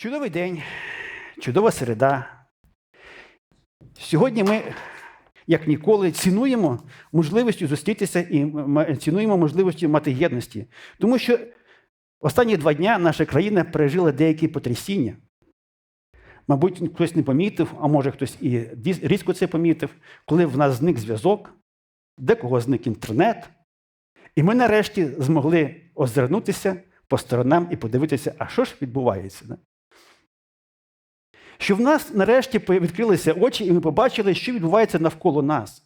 Чудовий день, чудова середа. Сьогодні ми, як ніколи, цінуємо можливістю зустрітися і цінуємо можливості мати єдності. Тому що останні два дня наша країна пережила деякі потрясіння. Мабуть, хтось не помітив, а може хтось і різко це помітив, коли в нас зник зв'язок, декого зник інтернет. І ми нарешті змогли озирнутися по сторонам і подивитися, а що ж відбувається. Що в нас нарешті відкрилися очі, і ми побачили, що відбувається навколо нас.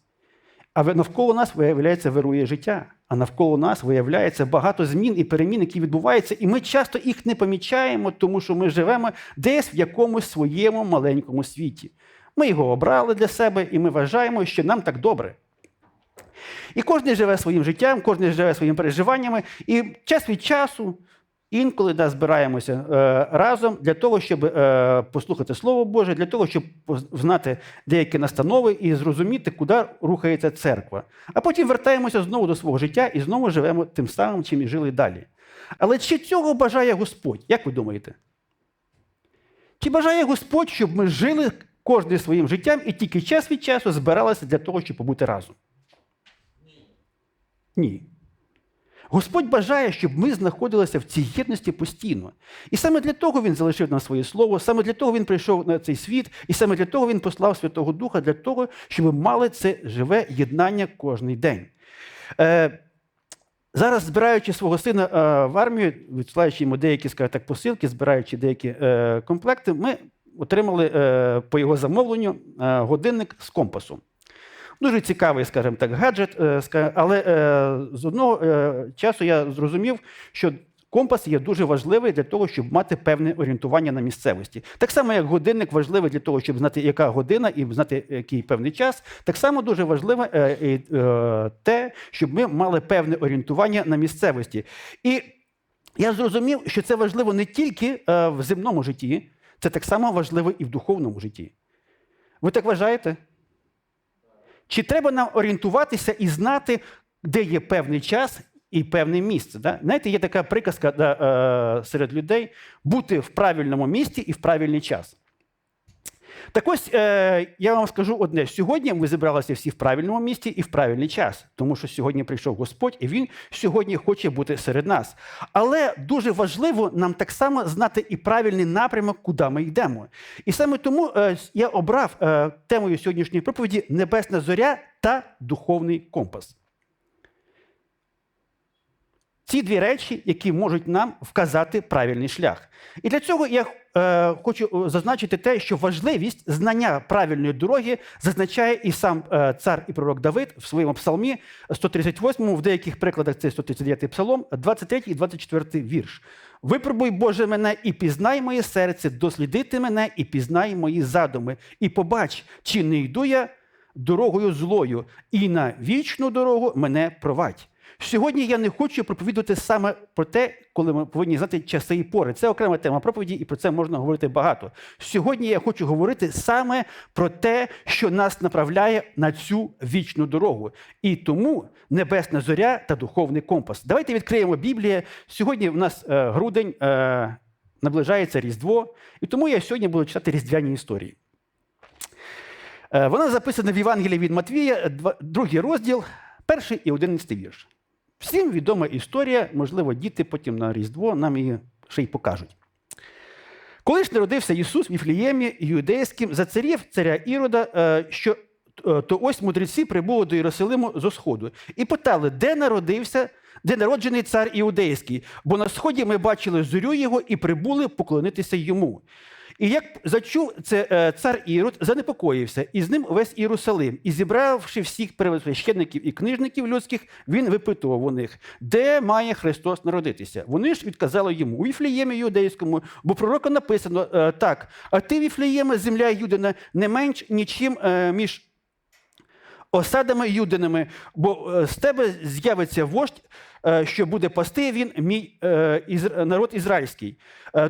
А навколо нас, виявляється, вирує життя. А навколо нас виявляється багато змін і перемін, які відбуваються, і ми часто їх не помічаємо, тому що ми живемо десь в якомусь своєму маленькому світі. Ми його обрали для себе, і ми вважаємо, що нам так добре. І кожен живе своїм життям, кожен живе своїми переживаннями, і час від часу. Інколи да, збираємося е, разом для того, щоб е, послухати Слово Боже, для того, щоб знати деякі настанови і зрозуміти, куди рухається церква. А потім вертаємося знову до свого життя і знову живемо тим самим, чим і жили далі. Але чи цього бажає Господь? Як ви думаєте? Чи бажає Господь, щоб ми жили кожен своїм життям і тільки час від часу збиралися для того, щоб побути разом? Ні. Господь бажає, щоб ми знаходилися в цій єдності постійно. І саме для того Він залишив нам своє слово, саме для того Він прийшов на цей світ, і саме для того Він послав Святого Духа, для того, щоб ми мали це живе єднання кожний день. Е, зараз, збираючи свого сина е, в армію, відсилаючи йому деякі, скажімо так, посилки, збираючи деякі е, комплекти, ми отримали е, по його замовленню е, годинник з компасом. Дуже цікавий, скажімо так, гаджет, е, але е, з одного е, часу я зрозумів, що компас є дуже важливий для того, щоб мати певне орієнтування на місцевості. Так само, як годинник важливий для того, щоб знати, яка година і знати, який певний час, так само дуже важливе те, щоб ми мали певне орієнтування на місцевості. І я зрозумів, що це важливо не тільки в земному житті, це так само важливо і в духовному житті. Ви так вважаєте? Чи треба нам орієнтуватися і знати, де є певний час і певне місце? Да? Знаєте, є така приказка да, е, серед людей бути в правильному місці і в правильний час. Так ось е, я вам скажу одне: сьогодні ми зібралися всі в правильному місці і в правильний час, тому що сьогодні прийшов Господь, і Він сьогодні хоче бути серед нас. Але дуже важливо нам так само знати і правильний напрямок, куди ми йдемо. І саме тому е, я обрав е, темою сьогоднішньої проповіді Небесна зоря та духовний компас. Ці дві речі, які можуть нам вказати правильний шлях. І для цього я е, хочу е, зазначити те, що важливість знання правильної дороги зазначає і сам е, цар і пророк Давид в своєму псалмі 138, в деяких прикладах це 139 псалом, 23 і 24 вірш. Випробуй, Боже, мене і пізнай моє серце, дослідити мене і пізнай мої задуми, і побач, чи не йду я дорогою злою, і на вічну дорогу мене провадь. Сьогодні я не хочу проповідувати саме про те, коли ми повинні знати часи і пори. Це окрема тема проповіді, і про це можна говорити багато. Сьогодні я хочу говорити саме про те, що нас направляє на цю вічну дорогу. І тому небесна зоря та духовний компас. Давайте відкриємо Біблію. Сьогодні в нас е, грудень, е, наближається Різдво, і тому я сьогодні буду читати різдвяні історії. Е, Вона записана в Євангелії від Матвія, другий розділ, перший і одинадцятий вірш. Всім відома історія, можливо, діти потім на Різдво нам її ще й покажуть. Коли ж народився Ісус в Іфліємі юдейським за царів царя Ірода, е, що е, то ось мудреці прибули до Єрусалиму зо сходу і питали, де народився, де народжений цар іудейський, бо на сході ми бачили зорю його і прибули поклонитися йому. І як зачув це е, цар Ірод, занепокоївся, і з ним весь Єрусалим. І зібравши всіх первосвященників і книжників людських, він випитував у них, де має Христос народитися. Вони ж відказали йому у Віфліємі юдейському, бо пророка написано е, так: а ти, Віфлієме, земля Юдина, не менш нічим е, між осадами юдиними, бо е, з тебе з'явиться вождь, е, що буде пасти він, мій е, народ ізраїльський.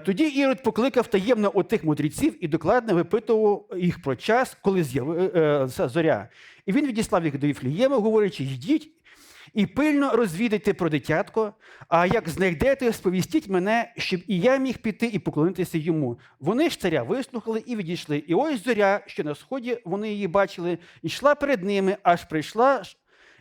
Тоді Ірод покликав таємно отих мудреців і докладно випитував їх про час, коли з'явилася зоря. І він відіслав їх до Віфлієма, говорячи, йдіть і пильно розвідайте про дитятко, а як знайдете, сповістіть мене, щоб і я міг піти і поклонитися йому. Вони ж царя вислухали і відійшли. І ось зоря, що на сході вони її бачили, йшла перед ними, аж прийшла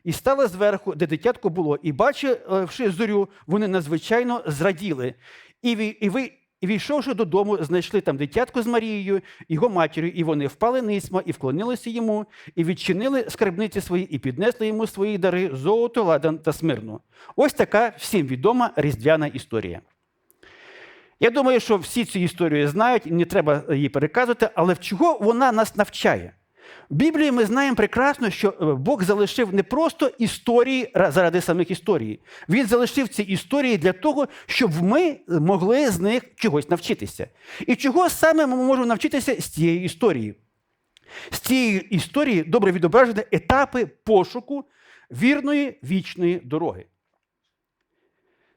і стала зверху, де дитятко було. І бачивши зорю, вони надзвичайно зраділи. І, ві- і ви. І війшовши додому, знайшли там дитятку з Марією, його матір'ю, і вони впали нисьма, і вклонилися йому, і відчинили скарбниці свої, і піднесли йому свої дари золото, ладан та смирну. Ось така всім відома різдвяна історія. Я думаю, що всі цю історію знають, не треба її переказувати, але чого вона нас навчає? В Біблії ми знаємо прекрасно, що е, Бог залишив не просто історії заради самих історій. Він залишив ці історії для того, щоб ми могли з них чогось навчитися. І чого саме ми можемо навчитися з цієї історії? З цієї історії добре відображені етапи пошуку вірної вічної дороги.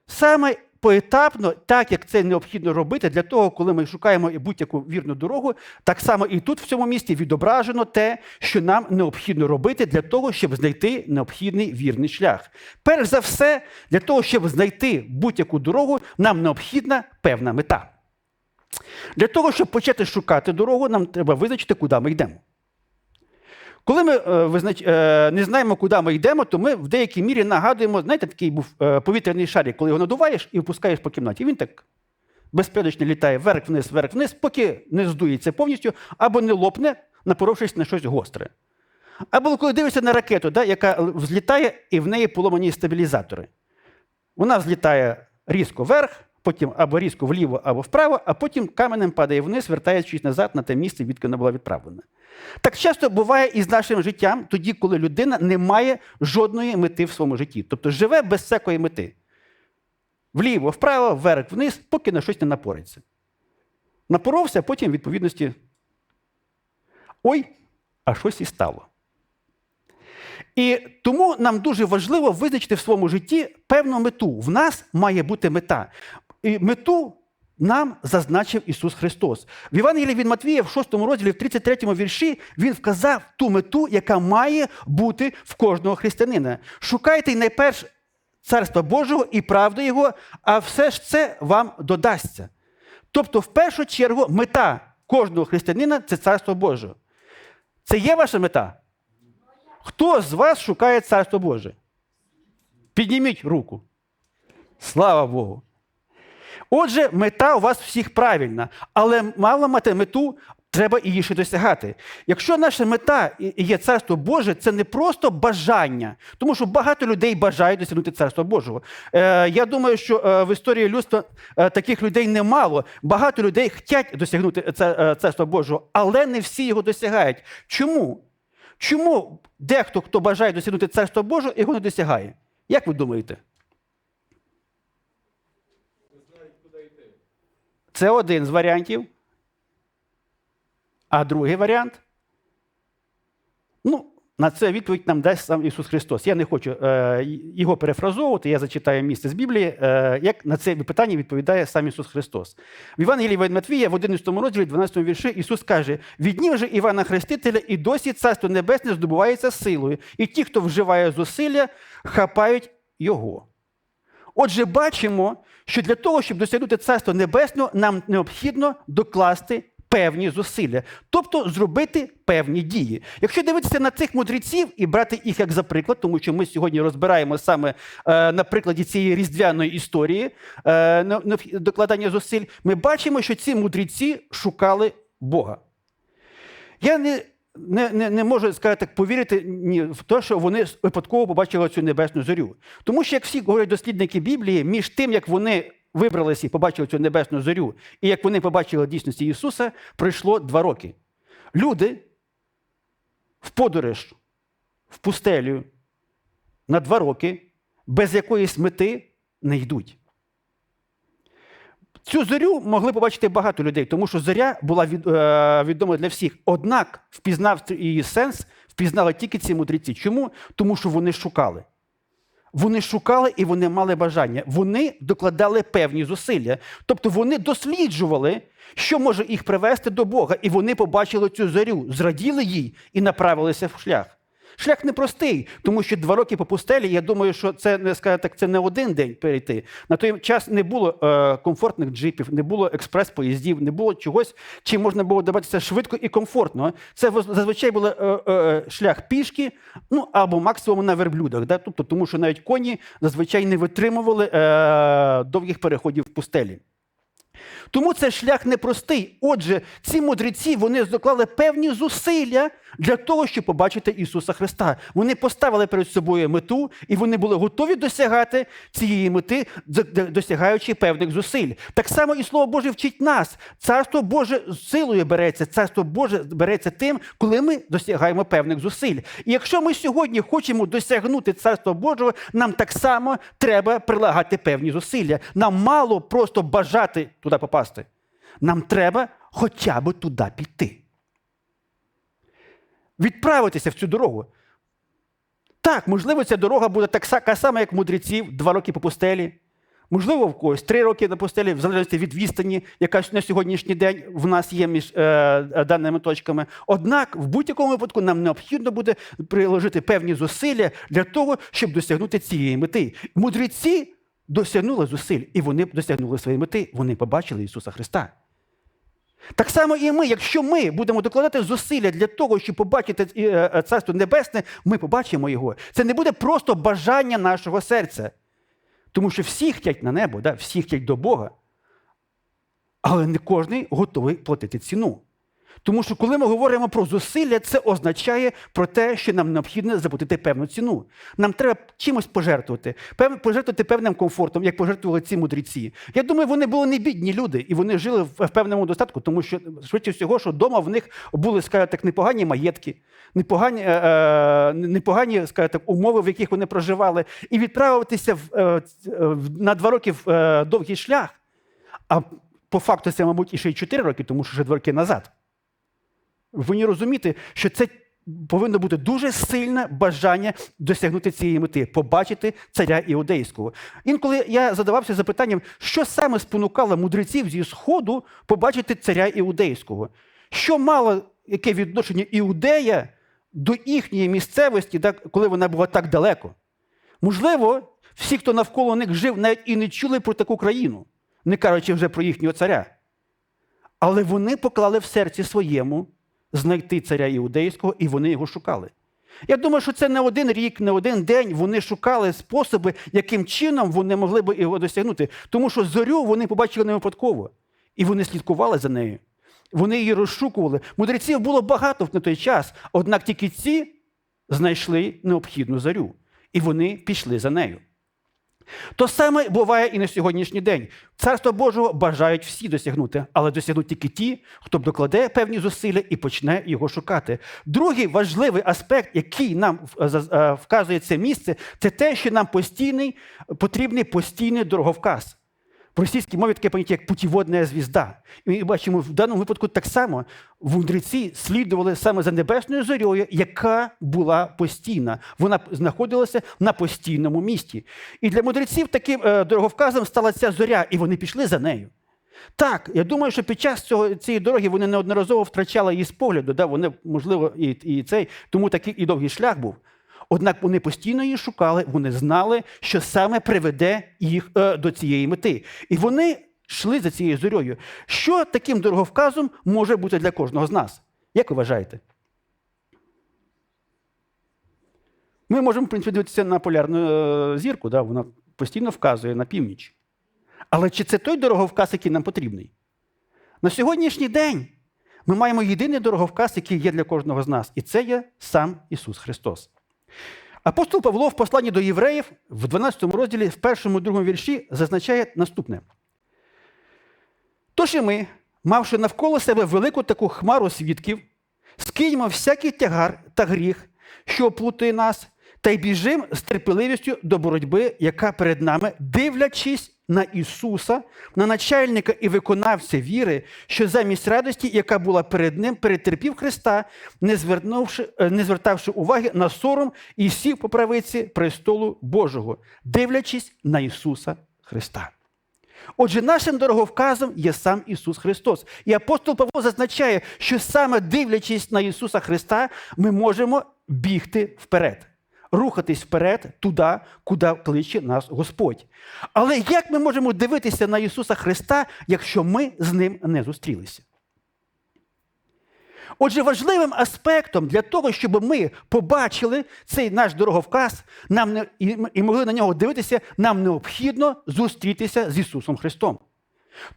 Саме поетапно, так як це необхідно робити для того, коли ми шукаємо будь-яку вірну дорогу, так само і тут в цьому місті відображено те, що нам необхідно робити для того, щоб знайти необхідний вірний шлях. Перш за все, для того, щоб знайти будь-яку дорогу, нам необхідна певна мета. Для того, щоб почати шукати дорогу, нам треба визначити, куди ми йдемо. Коли ми е, визнач... е, не знаємо, куди ми йдемо, то ми в деякій мірі нагадуємо, знаєте, такий був е, повітряний шарик, коли його надуваєш і впускаєш по кімнаті. Він так безперечно літає вверх-вниз, вверх-вниз, поки не здується повністю або не лопне, напоровшись на щось гостре. Або коли дивишся на ракету, да, яка взлітає, і в неї поломані стабілізатори. Вона взлітає різко вверх, потім або різко вліво, або вправо, а потім каменем падає вниз, вертаючись назад на те місце, відки вона була відправлена. Так часто буває і з нашим життям, тоді, коли людина не має жодної мети в своєму житті. Тобто живе без всякої мети. Вліво, вправо, вверх, вниз, поки на щось не напориться. Напоровся, а потім відповідності. Ой, а щось і стало. І тому нам дуже важливо визначити в своєму житті певну мету. В нас має бути мета. І мету нам зазначив Ісус Христос. В Євангелії від Матвія, в 6 розділі, в 33 вірші, Він вказав ту мету, яка має бути в кожного християнина. Шукайте найперш Царства Божого і правди Його, а все ж це вам додасться. Тобто, в першу чергу, мета кожного християнина це Царство Боже. Це є ваша мета? Хто з вас шукає Царство Боже? Підніміть руку. Слава Богу. Отже, мета у вас всіх правильна, але мало мати мету, треба її ще досягати. Якщо наша мета є Царство Боже, це не просто бажання, тому що багато людей бажають досягнути Царства Божого. Е, я думаю, що е, в історії людства е, таких людей немало. Багато людей хочуть досягнути Царства Божого, але не всі його досягають. Чому? Чому дехто, хто бажає досягнути Царства Божого, його не досягає? Як ви думаєте? Це один з варіантів. А другий варіант. Ну, на це відповідь нам дасть сам Ісус Христос. Я не хочу е, його перефразовувати, я зачитаю місце з Біблії, е, як на це питання відповідає сам Ісус Христос. В Євангелії від Матвія, в 11 розділі, 12 вірші, Ісус каже: від днів же Івана Хрестителя і досі Царство Небесне здобувається силою, і ті, хто вживає зусилля, хапають Його. Отже, бачимо, що для того, щоб досягнути Царства Небесного, нам необхідно докласти певні зусилля, тобто зробити певні дії. Якщо дивитися на цих мудреців і брати їх як за приклад, тому що ми сьогодні розбираємо саме е, на прикладі цієї різдвяної історії е, докладання зусиль, ми бачимо, що ці мудреці шукали Бога. Я не, не, не, не можу сказати так, повірити ні, в те, що вони випадково побачили цю небесну зорю. Тому що, як всі говорять дослідники Біблії, між тим, як вони вибралися і побачили цю небесну зорю, і як вони побачили дійсності Ісуса, пройшло два роки. Люди в подорож в пустелю на два роки без якоїсь мети не йдуть. Цю зорю могли побачити багато людей, тому що зоря була від, е, відома для всіх. Однак впізнав її сенс, впізнали тільки ці мудреці. Чому? Тому що вони шукали. Вони шукали і вони мали бажання. Вони докладали певні зусилля. Тобто вони досліджували, що може їх привести до Бога. І вони побачили цю зорю, зраділи їй і направилися в шлях. Шлях непростий, тому що два роки по пустелі, я думаю, що це не скажу так, це не один день перейти. На той час не було е, комфортних джипів, не було експрес-поїздів, не було чогось, чим можна було добратися швидко і комфортно. Це зазвичай був е, е, шлях пішки, ну або максимум на верблюдах. Да? Тобто, тому що навіть коні зазвичай не витримували е, довгих переходів в пустелі. Тому цей шлях непростий. Отже, ці мудреці вони доклали певні зусилля для того, щоб побачити Ісуса Христа. Вони поставили перед собою мету, і вони були готові досягати цієї мети, досягаючи певних зусиль. Так само і Слово Боже вчить нас. Царство Боже з силою береться. Царство Боже береться тим, коли ми досягаємо певних зусиль. І якщо ми сьогодні хочемо досягнути Царства Божого, нам так само треба прилагати певні зусилля. Нам мало просто бажати туди попасти. Нам треба хоча б туди піти. Відправитися в цю дорогу. Так, можливо, ця дорога буде так така сама, як мудреців, два роки по пустелі. Можливо, в когось три роки на пустелі, в залежності від відстані, яка на сьогоднішній день в нас є між е, е, даними точками. Однак, в будь-якому випадку нам необхідно буде приложити певні зусилля для того, щоб досягнути цієї мети. Мудреці досягнули зусиль, і вони досягнули своєї мети. Вони побачили Ісуса Христа. Так само і ми, якщо ми будемо докладати зусилля для того, щоб побачити е, е, Царство Небесне, ми побачимо його. Це не буде просто бажання нашого серця. Тому що всі хотять на небо, да? всі хотять до Бога. Але не кожен готовий платити ціну. Тому що коли ми говоримо про зусилля, це означає про те, що нам необхідно заплатити певну ціну. Нам треба чимось пожертвувати, пожертвувати певним комфортом, як пожертвували ці мудреці. Я думаю, вони були не бідні люди, і вони жили в певному достатку, тому що швидше всього, що вдома в них були, скажімо так, непогані маєтки, непогані, е, е, непогані скажімо так, умови, в яких вони проживали, і відправитися в, е, е, на два роки в е, довгий шлях. А по факту це, мабуть, і ще й чотири роки, тому що вже два роки назад. Ви повинні розуміти, що це повинно бути дуже сильне бажання досягнути цієї мети, побачити царя іудейського. Інколи я задавався запитанням, що саме спонукало мудреців зі Сходу побачити царя іудейського? Що мало яке відношення іудея до їхньої місцевості, коли вона була так далеко? Можливо, всі, хто навколо них жив, навіть і не чули про таку країну, не кажучи вже про їхнього царя. Але вони поклали в серці своєму знайти царя іудейського, і вони його шукали. Я думаю, що це не один рік, не один день вони шукали способи, яким чином вони могли б його досягнути. Тому що зорю вони побачили не випадково, і вони слідкували за нею. Вони її розшукували. Мудреців було багато на той час, однак тільки ці знайшли необхідну зорю, і вони пішли за нею. То саме буває і на сьогоднішній день. Царство Божого бажають всі досягнути, але досягнуть тільки ті, хто докладе певні зусилля і почне його шукати. Другий важливий аспект, який нам е, е, вказує це місце, це те, що нам постійний, потрібний постійний дороговказ. В російській мові таке поняття, як путіводна звізда. І ми бачимо, в даному випадку так само мудреці слідували саме за небесною зорьою, яка була постійна. Вона знаходилася на постійному місці. І для мудреців таким е, дороговказом стала ця зоря, і вони пішли за нею. Так, я думаю, що під час цього, цієї дороги вони неодноразово втрачали її з погляду. Да? Вони, можливо, і, і цей, тому такий і довгий шлях був. Однак вони постійно її шукали, вони знали, що саме приведе їх е, до цієї мети. І вони йшли за цією зорьою. Що таким дороговказом може бути для кожного з нас? Як ви вважаєте? Ми можемо, в принципі, дивитися на полярну е, зірку, да? вона постійно вказує на північ. Але чи це той дороговказ, який нам потрібний? На сьогоднішній день ми маємо єдиний дороговказ, який є для кожного з нас, і це є сам Ісус Христос. Апостол Павло в посланні до євреїв в 12 розділі, в першому другому вірші, зазначає наступне. Тож і ми, мавши навколо себе велику таку хмару свідків, скиньмо всякий тягар та гріх, що оплутує нас, та й біжим з терпеливістю до боротьби, яка перед нами, дивлячись на Ісуса, на начальника і виконавця віри, що замість радості, яка була перед ним, перетерпів Христа, не, звернувши, е, не звертавши уваги на сором і сів по правиці престолу Божого, дивлячись на Ісуса Христа. Отже, нашим дороговказом є сам Ісус Христос. І апостол Павло зазначає, що саме дивлячись на Ісуса Христа, ми можемо бігти вперед, рухатись вперед туди, куди кличе нас Господь. Але як ми можемо дивитися на Ісуса Христа, якщо ми з ним не зустрілися? Отже, важливим аспектом для того, щоб ми побачили цей наш дороговказ, нам не, і, могли на нього дивитися, нам необхідно зустрітися з Ісусом Христом.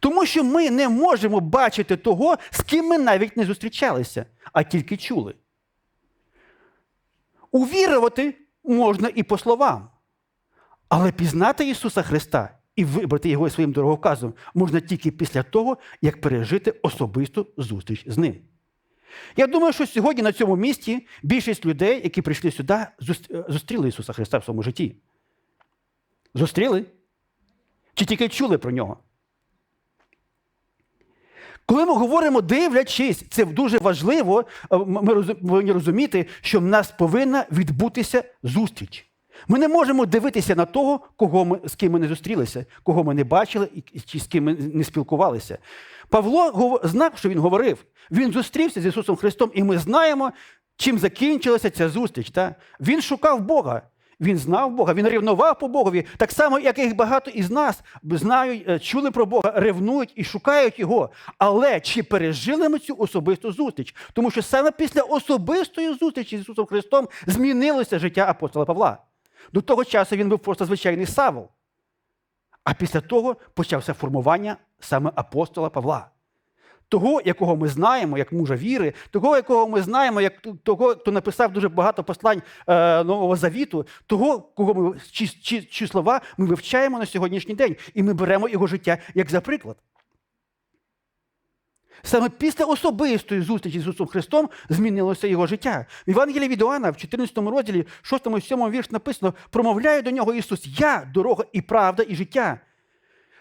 Тому що ми не можемо бачити того, з ким ми навіть не зустрічалися, а тільки чули. Увірувати можна і по словам, але пізнати Ісуса Христа і вибрати Його своїм дороговказом можна тільки після того, як пережити особисту зустріч з ним. Я думаю, що сьогодні на цьому місці більшість людей, які прийшли сюди, зустріли Ісуса Христа в своєму житті. Зустріли? Чи тільки чули про нього? Коли ми говоримо дивлячись, це дуже важливо, е, ми повинні розуміти, що в нас повинна відбутися зустріч. Ми не можемо дивитися на того, кого ми, з ким ми не зустрілися, кого ми не бачили і чи з ким ми не спілкувалися. Павло знав, що він говорив. Він зустрівся з Ісусом Христом, і ми знаємо, чим закінчилася ця зустріч. Та? Він шукав Бога. Він знав Бога, він ревнував по Богові, так само, як і багато із нас знають, е, чули про Бога, ревнують і шукають Його. Але чи пережили ми цю особисту зустріч? Тому що саме після особистої зустрічі з Ісусом Христом змінилося життя апостола Павла. До того часу він був просто звичайний Савол. А після того почався формування саме апостола Павла. Того, якого ми знаємо, як мужа віри, того, якого ми знаємо, як того, хто написав дуже багато послань е, Нового Завіту, того, кого ми чи, чи, чи слова ми вивчаємо на сьогоднішній день, і ми беремо його життя як за приклад. Саме після особистої зустрічі з Ісусом Христом змінилося його життя. В Євангелії від Іоанна в 14 розділі, 6 і 7 вірш написано: промовляє до нього Ісус: Я дорога і правда, і життя.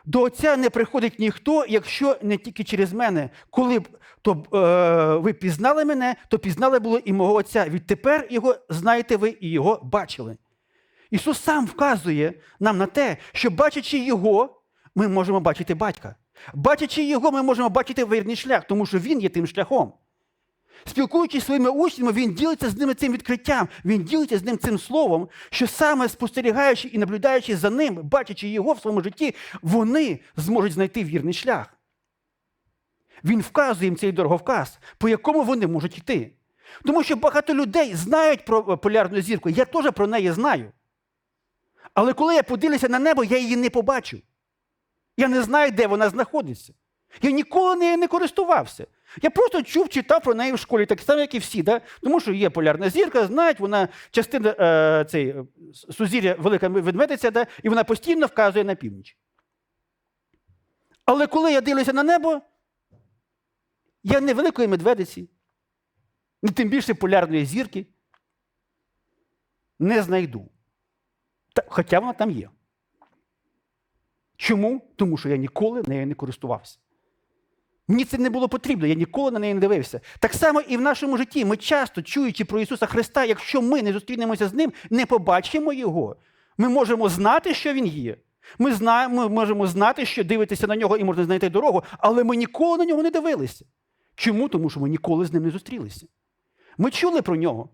До Отця не приходить ніхто, якщо не тільки через мене. Коли б то, е, ви пізнали мене, то пізнали було і мого Отця. Відтепер його знаєте ви і його бачили. Ісус сам вказує нам на те, що бачачи Його, ми можемо бачити батька. Бачачи Його, ми можемо бачити вірний шлях, тому що Він є тим шляхом. Спілкуючись своїми учнями, він ділиться з ними цим відкриттям, він ділиться з ним цим словом, що саме спостерігаючи і наблюдаючи за ним, бачачи його в своєму житті, вони зможуть знайти вірний шлях. Він вказує їм цей дороговказ, по якому вони можуть йти. Тому що багато людей знають про полярну зірку, я теж про неї знаю. Але коли я подивлюся на небо, я її не побачу. Я не знаю, де вона знаходиться. Я ніколи нею не користувався. Я просто чув, читав про неї в школі, так само, як і всі. Да? Тому що є полярна зірка, знають, вона частина е, цей, е, сузір'я велика ведмедиця, да? і вона постійно вказує на північ. Але коли я дивлюся на небо, я не великої медведиці, ні тим більше полярної зірки не знайду. Та, хоча вона там є. Чому? Тому що я ніколи нею не користувався. Мені це не було потрібно, я ніколи на неї не дивився. Так само і в нашому житті. Ми часто, чуючи про Ісуса Христа, якщо ми не зустрінемося з Ним, не побачимо Його. Ми можемо знати, що Він є. Ми, знаємо, ми можемо знати, що дивитися на нього і можна знайти дорогу, але ми ніколи на нього не дивилися. Чому? Тому що ми ніколи з ним не зустрілися. Ми чули про нього.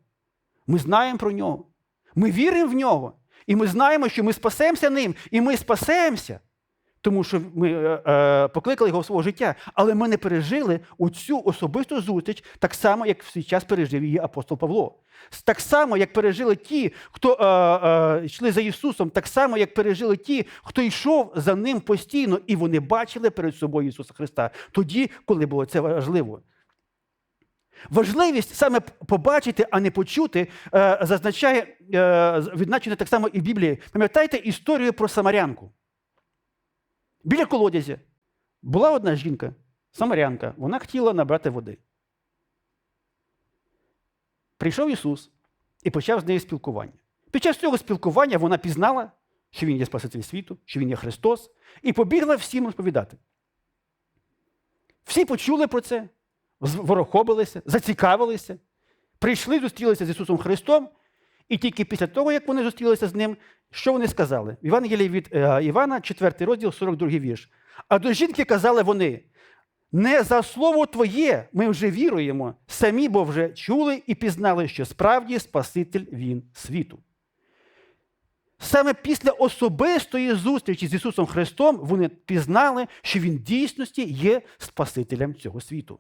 Ми знаємо про нього. Ми віримо в нього. І ми знаємо, що ми спасемося ним, і ми спасемося тому що ми е, е, покликали його в свого життя, але ми не пережили оцю особисту зустріч так само, як в свій час пережив її апостол Павло. Так само, як пережили ті, хто е, е, йшли за Ісусом, так само, як пережили ті, хто йшов за ним постійно, і вони бачили перед собою Ісуса Христа тоді, коли було це важливо. Важливість саме побачити, а не почути, е, зазначає, е, відзначено так само і в Біблії. Пам'ятаєте історію про Самарянку? Біля колодязя була одна жінка, самарянка, вона хотіла набрати води. Прийшов Ісус і почав з нею спілкування. Під час цього спілкування вона пізнала, що Він є Спаситель світу, що Він є Христос, і побігла всім розповідати. Всі почули про це, ворохобилися, зацікавилися, прийшли, зустрілися з Ісусом Христом, і тільки після того, як вони зустрілися з Ним, що вони сказали? В Євангелії від е, Івана, 4 розділ, 42 вірш. А до жінки казали вони: Не за слово Твоє ми вже віруємо, самі бо вже чули і пізнали, що справді Спаситель Він світу. Саме після особистої зустрічі з Ісусом Христом вони пізнали, що Він дійсності є Спасителем цього світу.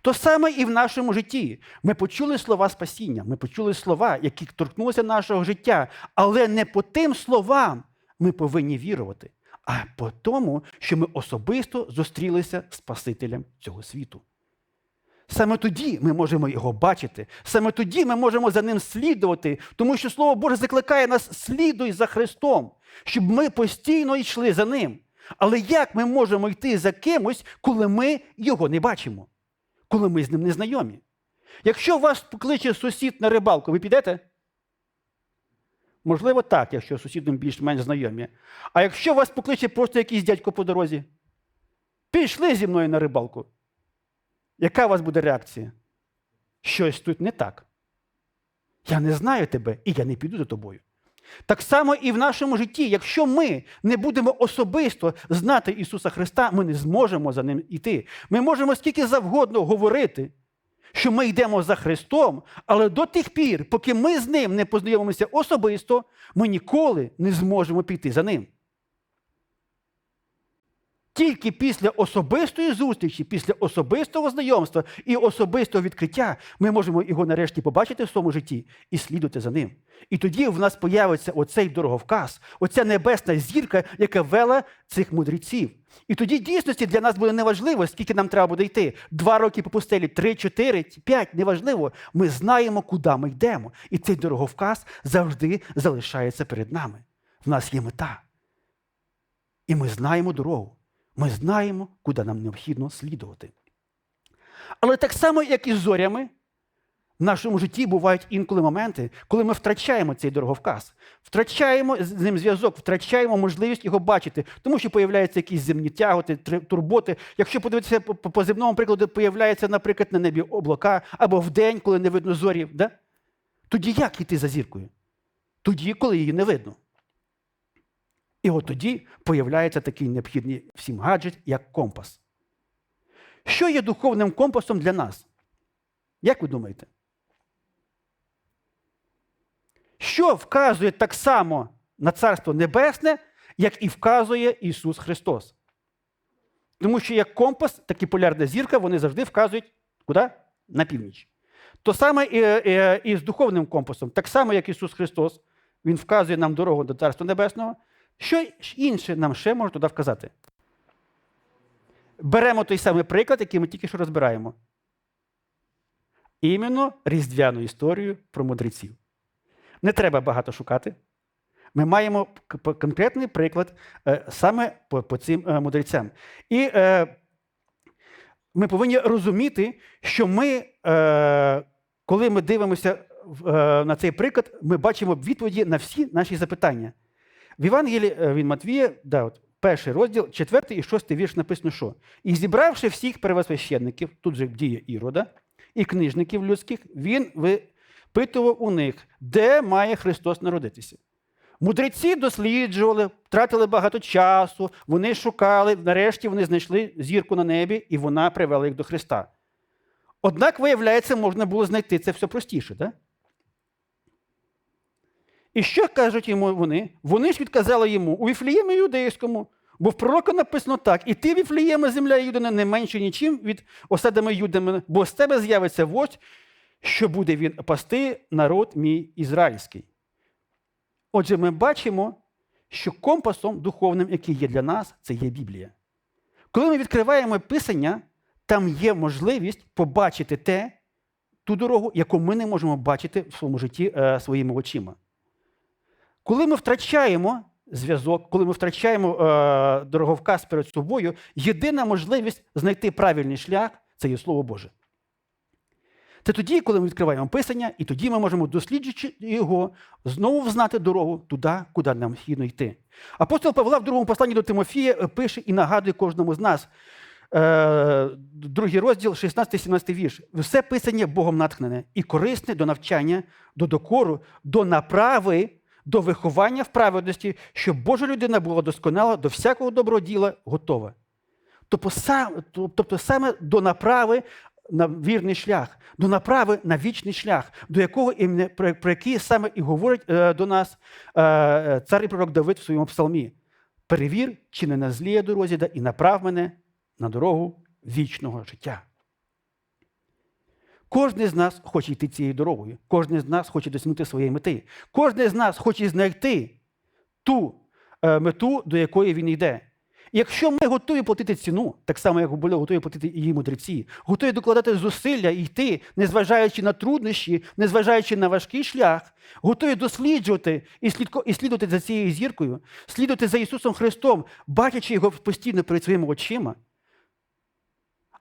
То саме і в нашому житті. Ми почули слова спасіння, ми почули слова, які торкнулися нашого життя, але не по тим словам ми повинні вірувати, а по тому, що ми особисто зустрілися з Спасителем цього світу. Саме тоді ми можемо його бачити, саме тоді ми можемо за ним слідувати, тому що Слово Боже закликає нас слідуй за Христом, щоб ми постійно йшли за ним. Але як ми можемо йти за кимось, коли ми його не бачимо, коли ми з ним не знайомі? Якщо вас покличе сусід на рибалку, ви підете? Можливо, так, якщо сусідом більш-менш знайомі. А якщо вас покличе просто якийсь дядько по дорозі, пішли зі мною на рибалку. Яка у вас буде реакція? Щось тут не так. Я не знаю тебе, і я не піду за тобою. Так само і в нашому житті, якщо ми не будемо особисто знати Ісуса Христа, ми не зможемо за ним йти. Ми можемо скільки завгодно говорити, що ми йдемо за Христом, але до тих пір, поки ми з ним не познайомимося особисто, ми ніколи не зможемо піти за ним. Тільки після особистої зустрічі, після особистого знайомства і особистого відкриття ми можемо його нарешті побачити в своєму житті і слідувати за ним. І тоді в нас появиться оцей дороговказ, оця небесна зірка, яка вела цих мудреців. І тоді дійсності для нас буде неважливо, скільки нам треба буде йти. Два роки по пустелі, три, чотири, п'ять, неважливо. Ми знаємо, куди ми йдемо. І цей дороговказ завжди залишається перед нами. В нас є мета. І ми знаємо дорогу. Ми знаємо, куди нам необхідно слідувати. Але так само, як і з зорями, в нашому житті бувають інколи моменти, коли ми втрачаємо цей дороговказ, втрачаємо з ним зв'язок, втрачаємо можливість його бачити, тому що появляються якісь земні тяготи, турботи. Якщо подивитися по, земному прикладу, появляється, наприклад, на небі облака або в день, коли не видно зорів. Да? Тоді як йти за зіркою? Тоді, коли її не видно. І от тоді появляється такий необхідний всім гаджет, як компас. Що є духовним компасом для нас? Як ви думаєте? Що вказує так само на Царство Небесне, як і вказує Ісус Христос? Тому що як компас, так і полярна зірка, вони завжди вказують куди? На північ. То саме і, і, і з духовним компасом, так само, як Ісус Христос, Він вказує нам дорогу до Царства Небесного. Що інше нам ще може туди вказати? Беремо той самий приклад, який ми тільки що розбираємо. Іменно різдвяну історію про мудреців. Не треба багато шукати. Ми маємо конкретний приклад е, саме по, по цим е, мудрецям. І е, ми повинні розуміти, що ми, е, коли ми дивимося е, на цей приклад, ми бачимо відповіді на всі наші запитання. В Євангелії е, від Матвія, да, от, перший розділ, четвертий і шостий вірш написано, що і зібравши всіх первосвященників, тут же діє Ірода, і книжників людських, він випитував у них, де має Христос народитися. Мудреці досліджували, втратили багато часу, вони шукали, нарешті вони знайшли зірку на небі, і вона привела їх до Христа. Однак, виявляється, можна було знайти це все простіше. Да? І що кажуть йому вони? Вони ж відказали йому у Віфліємі юдейському, бо в пророка написано так: і ти, Віфлієма, земля Юдина, не менше нічим від осадами Юдами, бо з тебе з'явиться вождь, що буде він пасти народ мій ізраїльський. Отже, ми бачимо, що компасом духовним, який є для нас, це є Біблія. Коли ми відкриваємо Писання, там є можливість побачити те, ту дорогу, яку ми не можемо бачити в своєму житті е, своїми очима. Коли ми втрачаємо зв'язок, коли ми втрачаємо е, дороговказ перед собою, єдина можливість знайти правильний шлях це є Слово Боже. Це тоді, коли ми відкриваємо Писання, і тоді ми можемо, досліджуючи його, знову взнати дорогу туди, куди нам необхідно йти. Апостол Павла в другому посланні до Тимофія пише і нагадує кожному з нас. Е, другий розділ, 16-17 вірш. Все писання Богом натхнене і корисне до навчання, до докору, до направи до виховання в праведності, щоб Божа людина була досконала до всякого доброго діла готова. Тобто, тобто саме до направи на вірний шлях, до направи на вічний шлях, до якого про який саме і говорить е, до нас е, цар і пророк Давид в своєму псалмі. Перевір, чи не на злій дорозі, да, і направ мене на дорогу вічного життя. Кожен з нас хоче йти цією дорогою, кожен з нас хоче досягнути своєї мети. Кожен з нас хоче знайти ту е, мету, до якої він йде. І якщо ми готові платити ціну, так само, як були готові платити її мудреці, готові докладати зусилля і йти, незважаючи на труднощі, незважаючи на важкий шлях, готові досліджувати і, слідко, і слідувати за цією зіркою, слідувати за Ісусом Христом, бачачи його постійно перед своїми очима.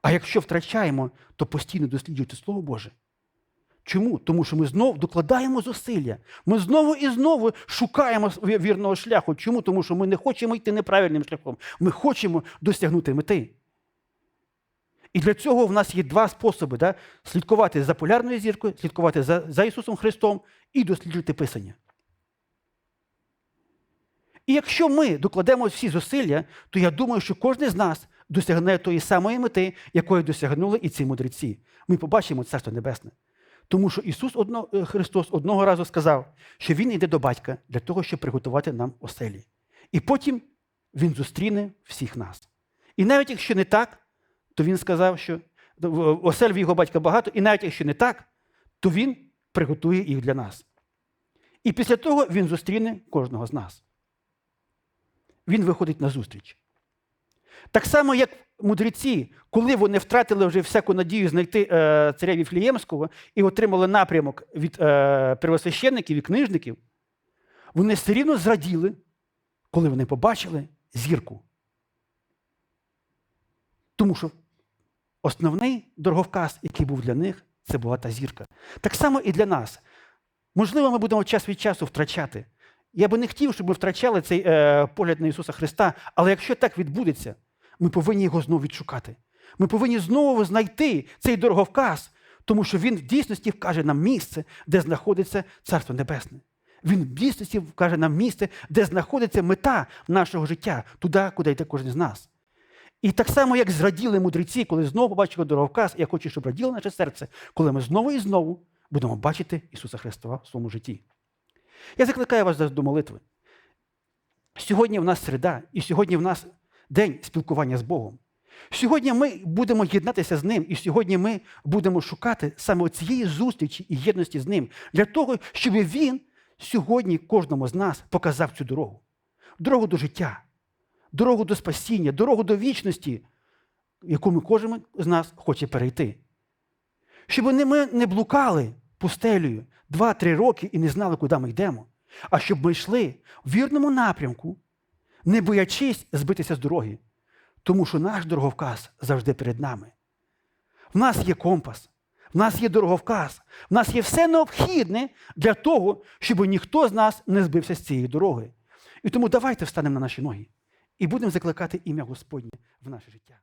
А якщо втрачаємо, то постійно досліджуйте Слово Боже. Чому? Тому що ми знову докладаємо зусилля. Ми знову і знову шукаємо вірного шляху. Чому? Тому що ми не хочемо йти неправильним шляхом. Ми хочемо досягнути мети. І для цього в нас є два способи: да? слідкувати за полярною зіркою, слідкувати за, за Ісусом Христом і досліджувати Писання. І якщо ми докладемо всі зусилля, то я думаю, що кожен з нас досягне тої самої мети, якої досягнули і ці мудреці. Ми побачимо Царство Небесне. Тому що Ісус одно, е, Христос одного разу сказав, що Він йде до батька для того, щоб приготувати нам оселі. І потім Він зустріне всіх нас. І навіть якщо не так, то Він сказав, що в- осель в його батька багато, і навіть якщо не так, то Він приготує їх для нас. І після того Він зустріне кожного з нас. Він виходить на зустріч. Так само, як мудреці, коли вони втратили вже всяку надію знайти е, царя Віфліємського і отримали напрямок від е, первосвященників і книжників, вони все рівно зраділи, коли вони побачили зірку. Тому що основний дороговказ, який був для них, це була та зірка. Так само і для нас. Можливо, ми будемо час від часу втрачати. Я би не хотів, щоб ми втрачали цей е, погляд на Ісуса Христа, але якщо так відбудеться, ми повинні його знову відшукати. Ми повинні знову знайти цей дороговказ, тому що він в дійсності вкаже нам місце, де знаходиться Царство Небесне. Він в дійсності вкаже нам місце, де знаходиться мета нашого життя, туди, куди йде кожен з нас. І так само, як зраділи мудреці, коли знову побачили дороговказ, я хочу, щоб раділо наше серце, коли ми знову і знову будемо бачити Ісуса Христа в своєму житті. Я закликаю вас до молитви. Сьогодні в нас середа, і сьогодні в нас день спілкування з Богом. Сьогодні ми будемо єднатися з Ним, і сьогодні ми будемо шукати саме цієї зустрічі і єдності з Ним для того, щоб Він сьогодні кожному з нас показав цю дорогу. Дорогу до життя, дорогу до спасіння, дорогу до вічності, яку ми кожен з нас хоче перейти. Щоб ми не блукали пустелею два-три роки і не знали, куди ми йдемо, а щоб ми йшли в вірному напрямку, не боячись збитися з дороги, тому що наш дороговказ завжди перед нами. В нас є компас, в нас є дороговказ, в нас є все необхідне для того, щоб ніхто з нас не збився з цієї дороги. І тому давайте встанемо на наші ноги і будемо закликати ім'я Господнє в наше життя.